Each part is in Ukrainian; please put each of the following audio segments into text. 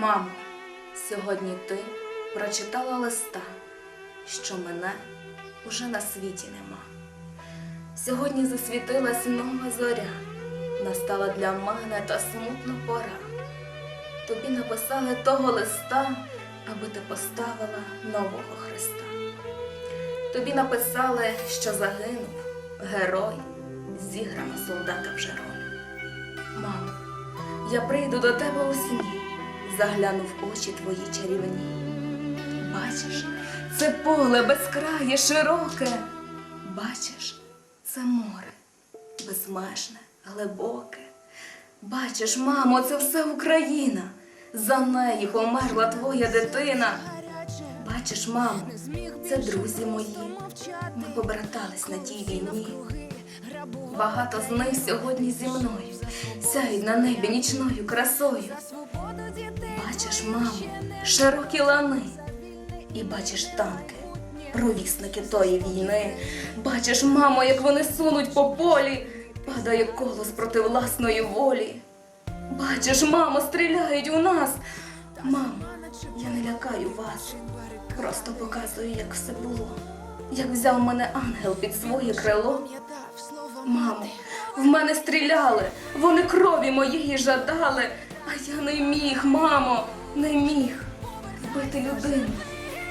Мамо, сьогодні ти прочитала листа, що мене уже на світі нема. Сьогодні засвітилась нова зоря, настала для мене та смутна пора. Тобі написали того листа, аби ти поставила нового Христа. Тобі написали, що загинув герой, зіграна солдата вже роль. Мамо, я прийду до тебе у сні, загляну в очі твої чарівні. Бачиш, це поле безкрає, широке. Бачиш, це море, безмежне, глибоке. Бачиш, мамо, це все Україна. За неї померла твоя дитина. Бачиш, мамо, це друзі мої. Ми побратались на тій війні. Багато з них сьогодні зі мною сяють на небі нічною красою. Бачиш, мамо, широкі лани, і бачиш танки, провісники тої війни. Бачиш, мамо, як вони сунуть по полі, падає колос проти власної волі. Бачиш, мамо, стріляють у нас. Мамо, я не лякаю вас, просто показую, як все було. Як взяв мене ангел під своє крило. Мамо, в мене стріляли, вони крові моєї жадали, а я не міг, мамо, не міг вбити людину,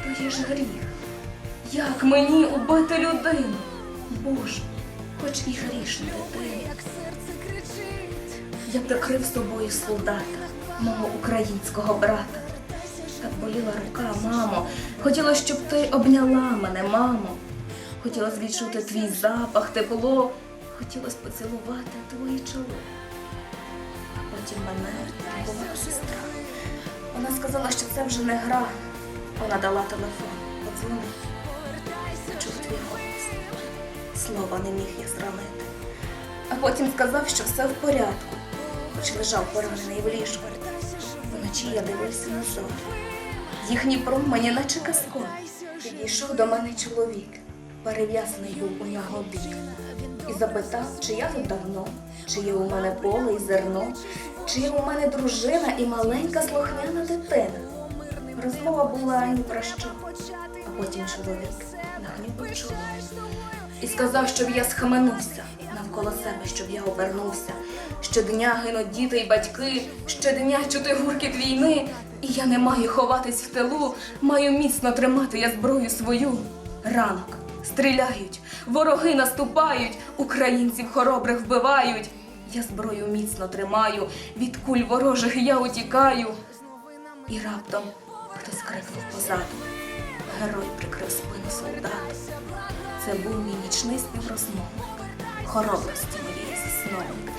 то є ж гріх. Як мені убити людину? Боже, хоч і грішна дитина. Я прикрив собою солдата, мого українського брата. Так боліла рука, мамо. Хотіла, щоб ти обняла мене, мамо. Хотілося відчути твій запах, тепло. Хотілося поцілувати твоє чоло. А потім мене була сестра. Вона сказала, що це вже не гра. Вона дала телефон, подзвонив. Чув твій голос. Слова не міг я зранити. А потім сказав, що все в порядку, хоч лежав поранений в ліжку. Вночі я дивився на зорі. Їхні промені, наче казкові. Підійшов до мене чоловік, перев'язаний був у нього бік, і запитав, чи я тут давно, чи є у мене поле і зерно, чи є у мене дружина і маленька слухняна дитина. Розмова була ні про що, а потім чоловік нагнюв чоло і сказав, щоб я схаменувся навколо себе, щоб я обернувся. Щодня гинуть діти й батьки, щодня чути гуркіт війни, і я не маю ховатись в тилу, маю міцно тримати я зброю свою. Ранок стріляють, вороги наступають, українців хоробрих вбивають. Я зброю міцно тримаю, від куль ворожих я утікаю. І раптом хтось крикнув позаду. Герой прикрив спину солдату. Це був мій нічний співрозмовник, хоробрості моєї засновник.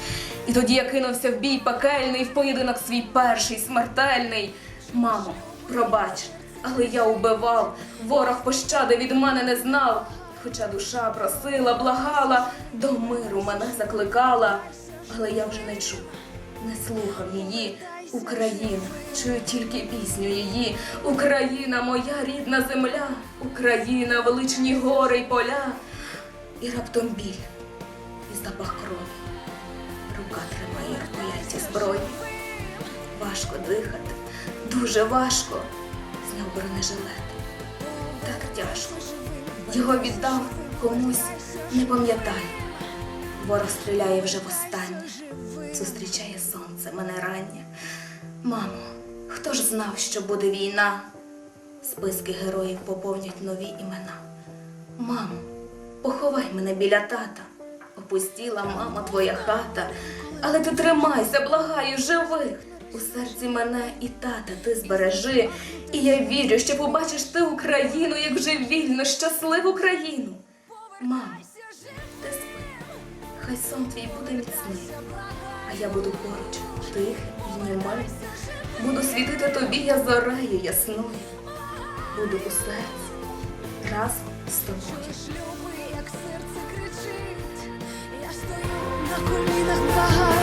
І тоді я кинувся в бій пекельний, в поєдинок свій перший смертельний. Мамо, пробач, але я убивав, ворог пощади від мене не знав. Хоча душа просила, благала, до миру мене закликала, але я вже не чув, не слухав її. Україна, чую тільки пісню її. Україна, моя рідна земля, Україна, величні гори й поля. І раптом біль, і запах крові. Рука тримає рукояті зброї. Важко дихати, дуже важко. Зняв бронежилет. Так тяжко. Його віддав комусь, не пам'ятаю. Ворог стріляє вже востаннє. Зустрічає сонце мене рання. Мамо, хто ж знав, що буде війна? Списки героїв поповнять нові імена. Мамо, поховай мене біля тата. Опустіла, мама, твоя хата, але ти тримайся, благаю, живи. У серці мене і тата ти збережи, і я вірю, що побачиш ти Україну, як вже вільну, щасливу країну. Мамо, ти спи, хай сон твій буде міцний, а я буду поруч, тихим і німим. Буду світити тобі я зорею ясною. Буду у серці разом з тобою. Як серце кричить, я стою на колінах.